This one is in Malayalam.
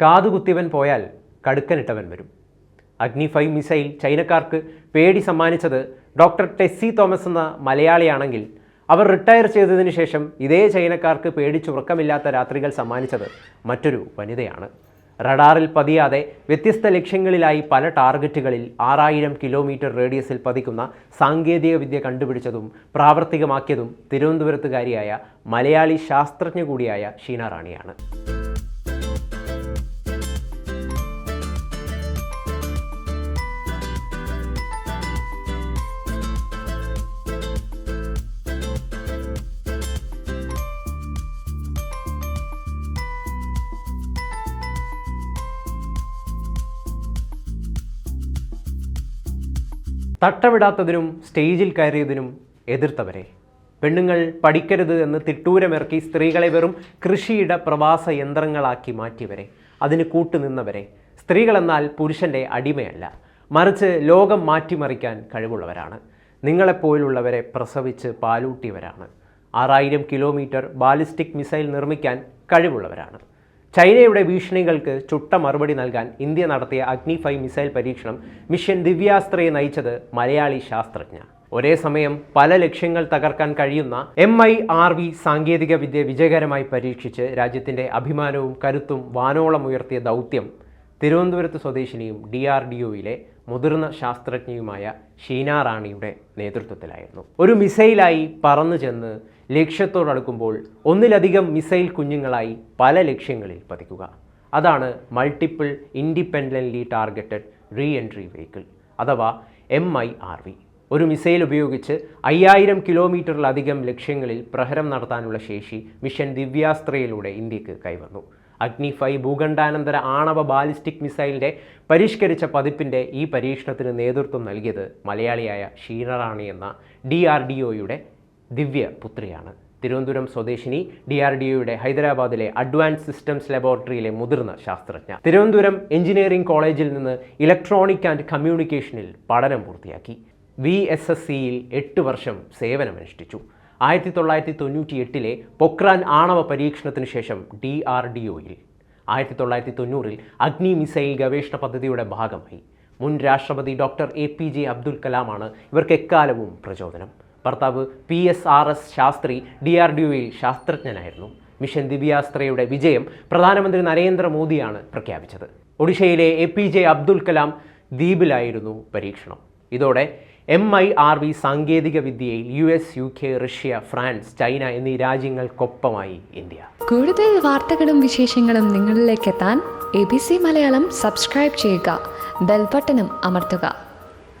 കാതുകുത്തിയവൻ പോയാൽ കടുക്കനിട്ടവൻ വരും. അഗ്നി ഫൈവ് മിസൈൽ ചൈനക്കാർക്ക് പേടി സമ്മാനിച്ചത് ഡോക്ടർ ടെസ്സി തോമസ് എന്ന മലയാളിയാണെങ്കിൽ അവർ റിട്ടയർ ചെയ്തതിന് ശേഷം ഇതേ ചൈനക്കാർക്ക് പേടിച്ചുറക്കമില്ലാത്ത രാത്രികൾ സമ്മാനിച്ചത് മറ്റൊരു വനിതയാണ്. റഡാറിൽ പതിയാതെ വ്യത്യസ്ത ലക്ഷ്യങ്ങളിലായി പല ടാർഗറ്റുകളിൽ ആറായിരം കിലോമീറ്റർ റേഡിയസിൽ പതിക്കുന്ന സാങ്കേതിക വിദ്യ കണ്ടുപിടിച്ചതും പ്രാവർത്തികമാക്കിയതും തിരുവനന്തപുരത്തുകാരിയായ മലയാളി ശാസ്ത്രജ്ഞ കൂടിയായ ഷീന റാണിയാണ്. തട്ടമിടാത്തതിനും സ്റ്റേജിൽ കയറിയതിനും എതിർത്തവരെ. പെണ്ണുങ്ങൾ പഠിക്കരുത് എന്ന് തിട്ടൂരമിറക്കി സ്ത്രീകളെ വെറും കൃഷിയിട പ്രവാസ യന്ത്രങ്ങളാക്കി മാറ്റിയവരെ. അതിന് കൂട്ടുനിന്നവരെ. സ്ത്രീകളെന്നാൽ പുരുഷന്റെ അടിമയല്ല. മറിച്ച് ലോകം മാറ്റിമറിക്കാൻ കഴിവുള്ളവരാണ്. നിങ്ങളെപ്പോലുള്ളവരെ പ്രസവിച്ച് പാലൂട്ടിയവരാണ്. ആറായിരം കിലോമീറ്റർ ബാലിസ്റ്റിക് മിസൈൽ നിർമ്മിക്കാൻ കഴിവുള്ളവരാണ്. ചൈനയുടെ ഭീഷണികൾക്ക് ചുട്ട മറുപടി നൽകാൻ ഇന്ത്യ നടത്തിയ അഗ്നി ഫൈവ് മിസൈൽ പരീക്ഷണം മിഷൻ ദിവ്യാസ്ത്രയെ നയിച്ചത് മലയാളി ശാസ്ത്രജ്ഞ. ഒരേ സമയം പല ലക്ഷ്യങ്ങൾ തകർക്കാൻ കഴിയുന്ന എം ഐ ആർ വി സാങ്കേതിക വിദ്യ വിജയകരമായി പരീക്ഷിച്ച് രാജ്യത്തിന്റെ അഭിമാനവും കരുത്തും വാനോളം ഉയർത്തിയ ദൗത്യം തിരുവനന്തപുരത്ത് സ്വദേശിനിയും ഡി ആർ ഡി ഒയിലെ മുതിർന്ന ശാസ്ത്രജ്ഞയുമായ ഷീന റാണിയുടെ നേതൃത്വത്തിലായിരുന്നു. ഒരു മിസൈലായി പറന്നു ചെന്ന് ലക്ഷ്യത്തോടടുക്കുമ്പോൾ ഒന്നിലധികം മിസൈൽ കുഞ്ഞുങ്ങളായി പല ലക്ഷ്യങ്ങളിൽ പതിക്കുക. അതാണ് multiple independently targeted re entry vehicle അഥവാ എം ഐ ആർ വി ഒരു മിസൈൽ ഉപയോഗിച്ച് അയ്യായിരം കിലോമീറ്ററിലധികം ലക്ഷ്യങ്ങളിൽ പ്രഹരം നടത്താനുള്ള ശേഷി മിഷൻ ദിവ്യാസ്ത്രയിലൂടെ ഇന്ത്യയ്ക്ക് കൈവന്നു. അഗ്നി ഭൂഖണ്ഡാനന്തര ആണവ ബാലിസ്റ്റിക് മിസൈലിന്റെ പരിഷ്കരിച്ച പതിപ്പിന്റെ ഈ പരീക്ഷണത്തിന് നേതൃത്വം നൽകിയത് മലയാളിയായ ഷീനറാണി എന്ന ഡി ആർ ഡി ഒയുടെ ദിവ്യ പുത്രിയാണ്. തിരുവനന്തപുരം സ്വദേശിനി ഡി ആർ ഡി ഒയുടെ ഹൈദരാബാദിലെ അഡ്വാൻസ് സിസ്റ്റംസ് ലബോറട്ടറിയിലെ മുതിർന്ന ശാസ്ത്രജ്ഞ. തിരുവനന്തപുരം എഞ്ചിനീയറിംഗ് കോളേജിൽ നിന്ന് ഇലക്ട്രോണിക് ആൻഡ് കമ്മ്യൂണിക്കേഷനിൽ പഠനം പൂർത്തിയാക്കി. വി എസ് എസ് സിയിൽ എട്ട് വർഷം സേവനമനുഷ്ഠിച്ചു. ആയിരത്തി തൊള്ളായിരത്തി തൊണ്ണൂറ്റി എട്ടിലെ പൊക്രാൻ ആണവ പരീക്ഷണത്തിന് ശേഷം ഡി ആർ ഡി ഒയിൽ ആയിരത്തി തൊള്ളായിരത്തി തൊണ്ണൂറിൽ അഗ്നി മിസൈൽ ഗവേഷണ പദ്ധതിയുടെ ഭാഗമായി. മുൻ രാഷ്ട്രപതി doctor A P J Abdul കലാമാണ് ഇവർക്ക് എക്കാലവും പ്രചോദനം. ഭർത്താവ് P S R S Sastry D R D ഒയിൽ ശാസ്ത്രജ്ഞനായിരുന്നു. മിഷൻ ദിവ്യാസ്ത്രയുടെ വിജയം പ്രധാനമന്ത്രി നരേന്ദ്രമോദിയാണ് പ്രഖ്യാപിച്ചത്. ഒഡീഷയിലെ A P J Abdul Kalam ദ്വീപിലായിരുന്നു പരീക്ഷണം. ഇതോടെ എം ഐ ആർ വി സാങ്കേതിക വിദ്യയിൽ U S U K Russia France China എന്നീ രാജ്യങ്ങൾക്കൊപ്പമായി ഇന്ത്യ. കൂടുതൽ വാർത്തകളും വിശേഷങ്ങളും നിങ്ങളിലേക്ക് എത്താൻ A B C Malayalam subscribe ചെയ്യുക. ബെൽബട്ടനും അമർത്തുക.